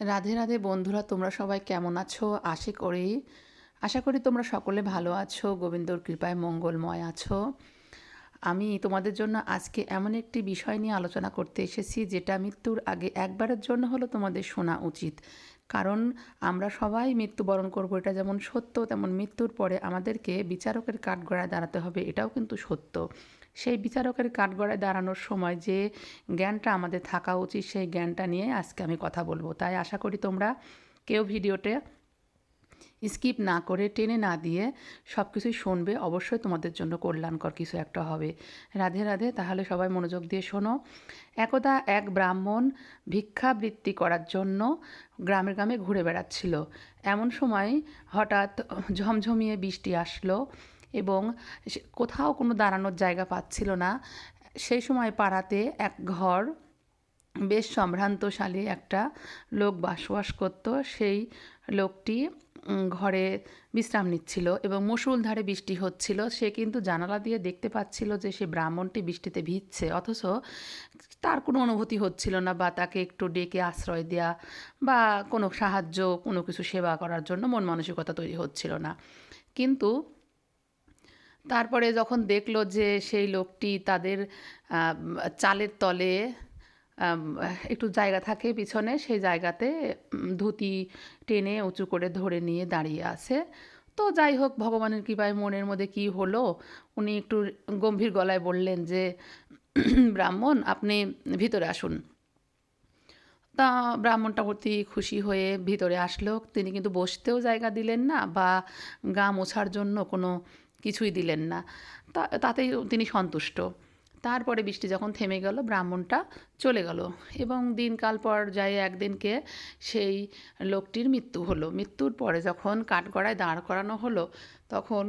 রাধে রাধে বন্ধুরা, তোমরা সবাই কেমন আছো? আশা করি আশা করি তোমরা সকলে ভালো আছো। গোবিন্দর কৃপায় মঙ্গলময় আছো। আমি তোমাদের জন্য আজকে এমন একটি বিষয় নিয়ে আলোচনা করতে এসেছি, যেটা মৃত্যুর আগে একবারের জন্য হলো তোমাদের শোনা উচিত। কারণ আমরা সবাই মৃত্যুবরণ করব, এটা যেমন সত্য, তেমন মৃত্যুর পরে আমাদেরকে বিচারকের কাঠগড়ায় দাঁড়াতে হবে, এটাও কিন্তু সত্য। সেই বিচারকের কাঠগড়ায় দাঁড়ানোর সময় যে জ্ঞানটা আমাদের থাকা উচিত, সেই জ্ঞানটা নিয়ে আজকে আমি কথা বলব। তাই আশা করি তোমরা কেউ ভিডিওতে স্কিপ না করে, টেনে না দিয়ে সব কিছুই শুনবে। অবশ্যই তোমাদের জন্য কল্যাণকর কিছু একটা হবে। রাধে রাধে, তাহলে সবাই মনোযোগ দিয়ে শোনো। একদা এক ব্রাহ্মণ ভিক্ষাবৃত্তি করার জন্য গ্রামে গ্রামে ঘুরে বেড়াচ্ছিল। এমন সময় হঠাৎ ঝমঝমিয়ে বৃষ্টি আসলো এবং কোথাও কোনো দাঁড়ানোর জায়গা পাচ্ছিল না। সেই সময় পাড়াতে এক ঘর, বেশ সম্ভ্রান্তশালী একটা লোক বাসবাস করত। সেই লোকটি ঘরে বিশ্রাম নিচ্ছিল এবং মুষলধারে বৃষ্টি হচ্ছিল। সে কিন্তু জানালা দিয়ে দেখতে পাচ্ছিল যে সে ব্রাহ্মণটি বৃষ্টিতে ভিজছে। অথচ তার কোনো অনুভূতি হচ্ছিল না বা তাকে একটু ডেকে আশ্রয় দেওয়া বা কোনো সাহায্য, কোনো কিছু সেবা করার জন্য মন মানসিকতা তৈরি হচ্ছিল না। কিন্তু তারপরে যখন দেখল যে সেই লোকটি তাদের চালের তলে একটু জায়গা থাকে পিছনে, সেই জায়গাতে ধুতি টেনে উঁচু করে ধরে নিয়ে দাঁড়িয়ে আছে। তো যাই হোক, ভগবানের কৃপায় মনের মধ্যে কি হলো? উনি একটু গম্ভীর গলায় বললেন যে, ব্রাহ্মণ, আপনি ভিতরে আসুন। তা ব্রাহ্মণটা অতি খুশি হয়ে ভিতরে আসলো। তিনি কিন্তু বসতেও জায়গা দিলেন না বা গা মোছার জন্য কোনো কিছুই দিলেন না। তা, তাতেই তিনি সন্তুষ্ট। তারপরে বৃষ্টি যখন থেমে গেল, ব্রাহ্মণটা চলে গেল এবং দিনকাল পর্যায়ে একদিনকে সেই লোকটির মৃত্যু হলো। মৃত্যুর পরে যখন কাঠগড়ায় দাঁড় করানো হলো, তখন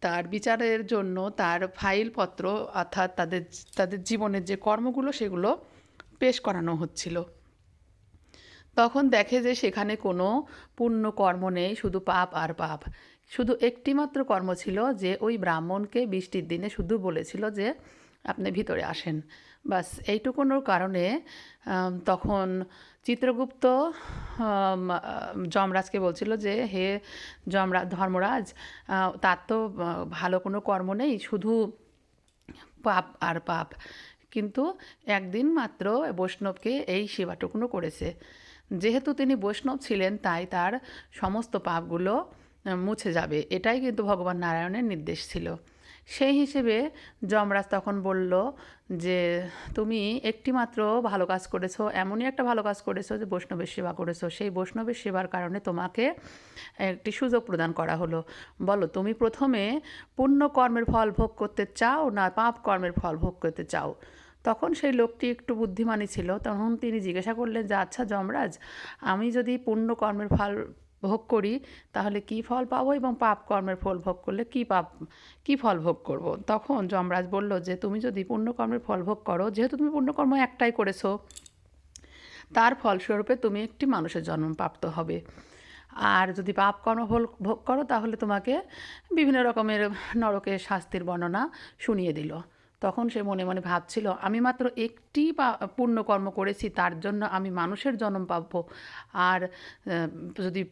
তার বিচারের জন্য তার ফাইলপত্র অর্থাৎ তাদের তাদের জীবনের যে কর্মগুলো সেগুলো পেশ করানো হচ্ছিল। তখন দেখে যে সেখানে কোনো পুণ্য কর্ম নেই, শুধু পাপ আর পাপ। শুধু একটিমাত্র কর্ম ছিল যে ওই ব্রাহ্মণকে বৃষ্টির দিনে শুধু বলেছিল যে আপনি ভিতরে আসেন। বাস এইটুকুনোর কারণে তখন চিত্রগুপ্ত যমরাজকে বলছিল যে, হে যমরাজ ধর্মরাজ তার তো ভালো কোনো কর্ম নেই, শুধু পাপ আর পাপ। কিন্তু একদিন মাত্র বৈষ্ণবকে এই সেবাটুকুনো করেছে। যেহেতু তিনি বৈষ্ণব ছিলেন, তাই তার সমস্ত পাপগুলো মুছে যাবে। এটাই কিন্তু ভগবান নারায়ণের নির্দেশ ছিল। সেই হিসেবে যমরাজ তখন বলল যে, তুমি একটি মাত্র ভালো কাজ করেছ, এমনই একটা ভালো কাজ করেছ যে বৈষ্ণবের সেবা করেছ। সেই বৈষ্ণবের সেবার কারণে তোমাকে একটি সুযোগ প্রদান করা হলো। বলো, তুমি প্রথমে পুণ্য কর্মের ফল ভোগ করতে চাও না পাপ কর্মের ফল ভোগ করতে চাও? তখন সেই লোকটি একটু বুদ্ধিমানী ছিল। তখন তিনি জিজ্ঞাসা করলেন যে আচ্ছা যমরাজ, আমি যদি পুণ্য কর্মের ফল ভোগ করি, তাহলে কি ফল পাবো এবং পাপ কর্মের ফল ভোগ করলে কি পাপ, কি ফল ভোগ করব? তখন যমরাজ বলল যে, তুমি যদি পুণ্যকর্মের ফল ভোগ করো, যেহেতু তুমি পুণ্যকর্ম একটাই করেছ, তার ফলস্বরূপে তুমি একটি মানুষের জন্ম প্রাপ্ত হবে। আর যদি পাপ কর্ম ভোগ করো, তাহলে তোমাকে বিভিন্ন রকমের নরকের শাস্তির বর্ণনা শুনিয়ে দিল। তখন সে মনে মনে ভাবছিল, আমি মাত্র একটি পুণ্যকর্ম করেছি, তার জন্য আমি মানুষের জন্ম পাব। আর যদি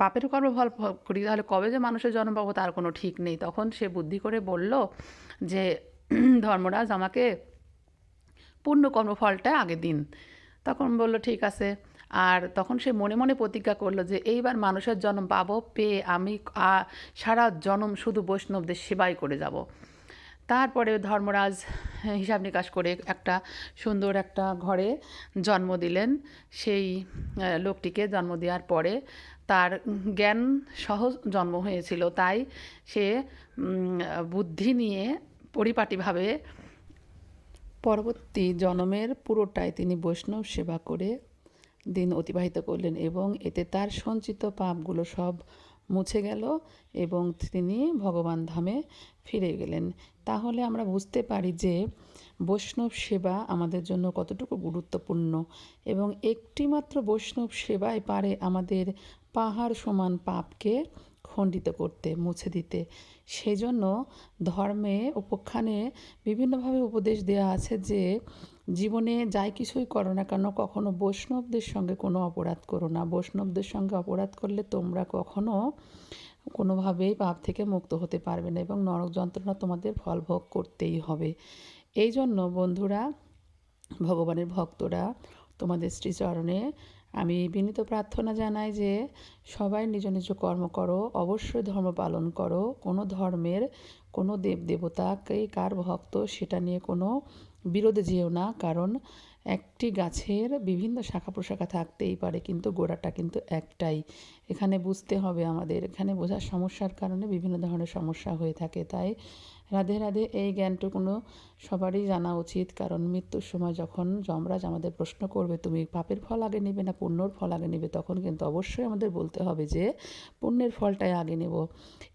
পাপের কর্ম ফল করি, তাহলে কবে যে মানুষের জন্ম পাবো তার কোনো ঠিক নেই। তখন সে বুদ্ধি করে বলল যে, ধর্মরাজ, আমাকে পূর্ণ কর্মফলটা আগে দিন। তখন বলল, ঠিক আছে। আর তখন সে মনে মনে প্রতিজ্ঞা করল যে, এইবার মানুষের জন্ম পাবো, পেয়ে আমি সারা জন্ম শুধু বৈষ্ণবদের সেবাই করে যাব। তারপরে ধর্মরাজ হিসাব নিকাশ করে একটা সুন্দর একটা ঘরে জন্ম দিলেন। সেই লোকটিকে জন্ম দেওয়ার পরে তার জ্ঞান সহজ জন্ম হয়েছিল। তাই সে বুদ্ধি নিয়ে পরিপাটিভাবে পরবর্তী জন্মের পুরোটাই তিনি বৈষ্ণব সেবা করে দিন অতিবাহিত করলেন এবং এতে তার সঞ্চিত পাপগুলো সব মুছে গেল এবং তিনি ভগবান ধামে ফিরে গেলেন। তাহলে আমরা বুঝতে পারি যে বৈষ্ণব সেবা আমাদের জন্য কতটুকু গুরুত্বপূর্ণ এবং একটিমাত্র বৈষ্ণব সেবাই পারে আমাদের পাহাড় সমান পাপকে খণ্ডিত করতে, মুছে দিতে। সেজন্য ধর্মে উপখ্যানে বিভিন্নভাবে উপদেশ দেওয়া আছে যে, জীবনে যাই কিছুই করো না কেন, কখনো বৈষ্ণবদের সঙ্গে কোনো অপরাধ করো না। বৈষ্ণবদের সঙ্গে অপরাধ করলে তোমরা কখনো কোনোভাবেই পাপ থেকে মুক্ত হতে পারবে না এবং নরক যন্ত্রণা তোমাদের ফল ভোগ করতেই হবে। এই জন্য বন্ধুরা, ভগবানের ভক্তরা তোমাদের শ্রীচরণে আমি বিনীত প্রার্থনা জানাই যে সবাই নিজ নিজ কর্ম করো, অবশ্যই ধর্ম পালন করো। কোনো ধর্মের কোনো দেব দেবতাকে কার ভক্ত সেটা নিয়ে কোনো বিরোধে যেও না, কারণ একটি গাছের বিভিন্ন শাখা প্রশাখা থাকতেই পারে, কিন্তু গোড়াটা কিন্তু একটাই। এখানে বুঝতে হবে আমাদের, এখানে বোঝার সমস্যার কারণে বিভিন্ন ধরনের সমস্যা হয়ে থাকে, তাই রাধে রাধে এই জ্ঞানটুকুনো সবারই জানা উচিত, কারণ মৃত্যুর সময় যখন যমরাজ আমাদের প্রশ্ন করবে, তুমি পাপের ফল আগে নেবে না পুণ্যর ফল আগে নেবে? তখন কিন্তু অবশ্যই আমাদের বলতে হবে যে, পুণ্যের ফলটাই আগে নেব।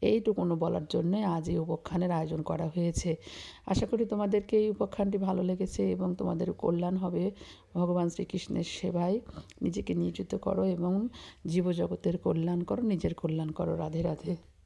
এইটুকুনো বলার জন্যে আজ এই উপাখ্যানের আয়োজন করা হয়েছে। আশা করি তোমাদেরকে এই উপাখ্যানটি ভালো লেগেছে এবং তোমাদের কল্যাণ হবে। ভগবান শ্রীকৃষ্ণের সেবায় নিজেকে নিয়োজিত করো এবং জীবজগতের কল্যাণ করো, নিজের কল্যাণ করো। রাধে রাধে।